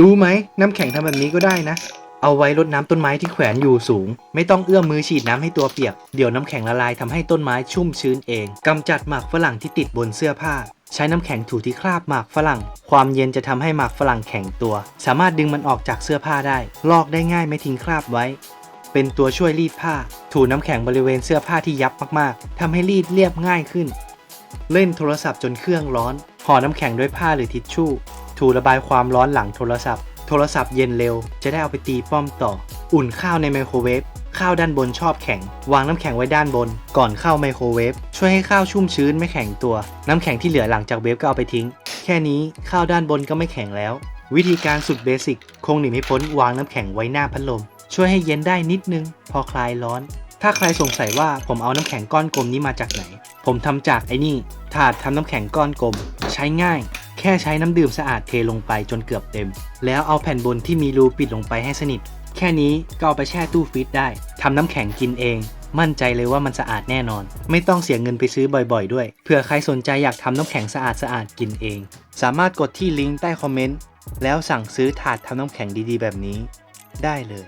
รู้ไหมน้ำแข็งทำแบบนี้ก็ได้นะ เอาไว้รดน้ำต้นไม้ที่แขวนอยู่สูง ไม่ต้องเอื้อมมือฉีดน้ำให้ตัวเปียก เดี๋ยวน้ำแข็งละลายทำให้ต้นไม้ชุ่มชื้นเองกำจัดหมากฝรั่งที่ติดบนเสื้อผ้า ใช้น้ำแข็งถูที่คราบหมากฝรั่ง ความเย็นจะทำให้หมากฝรั่งแข็งตัว สามารถดึงมันออกจากเสื้อผ้าได้ ลอกได้ง่ายไม่ทิ้งคราบไว้ เป็นตัวช่วยรีดผ้า ถูน้ำแข็งบริเวณเสื้อผ้าที่ยับมากๆทำให้รีดเรียบง่ายขึ้น เล่นโทรศัพท์จนเครื่องร้อนห่อน้ำแข็งด้วยผ้าหรือทิชชู่ ถูระบายความร้อนหลังโทรศัพท์ โทรศัพท์เย็นเร็ว จะได้เอาไปตีป้อมต่อ อุ่นข้าวในไมโครเวฟ ข้าวด้านบนชอบแข็ง วางน้ำแข็งไว้ด้านบน ก่อนเข้าไมโครเวฟ ช่วยให้ข้าวชุ่มชื้นไม่แข็งตัว น้ำแข็งที่เหลือหลังจากเวฟก็เอาไปทิ้ง แค่นี้ข้าวด้านบนก็ไม่แข็งแล้ว วิธีการสุดเบสิก คงหนีไม่พ้นวางน้ำแข็งไว้หน้าพัดลม ช่วยให้เย็นได้นิดนึง พอคลายร้อนถ้าใครสงสัยว่าผมเอาน้ำแข็งก้อนกลมนี้มาจากไหน ผมทำจากไอ้นี่ ถาดทำน้ำแข็งก้อนกลม ใช้ง่าย แค่ใช้น้ำดื่มสะอาดเทลงไปจนเกือบเต็ม แล้วเอาแผ่นบนที่มีรูปิดลงไปให้สนิท แค่นี้ก็เอาไปแช่ตู้ฟรีซได้ทำน้ำแข็งกินเอง มั่นใจเลยว่ามันสะอาดแน่นอน ไม่ต้องเสียเงินไปซื้อบ่อยๆ ด้วยเผื่อใครสนใจอยากทำน้ำแข็งสะอาดสะอาดๆกินเอง สามารถกดที่ลิงก์ใต้คอมเมนต์แล้วสั่งซื้อถาดทำน้ำแข็งดีๆ แบบนี้ ได้เลย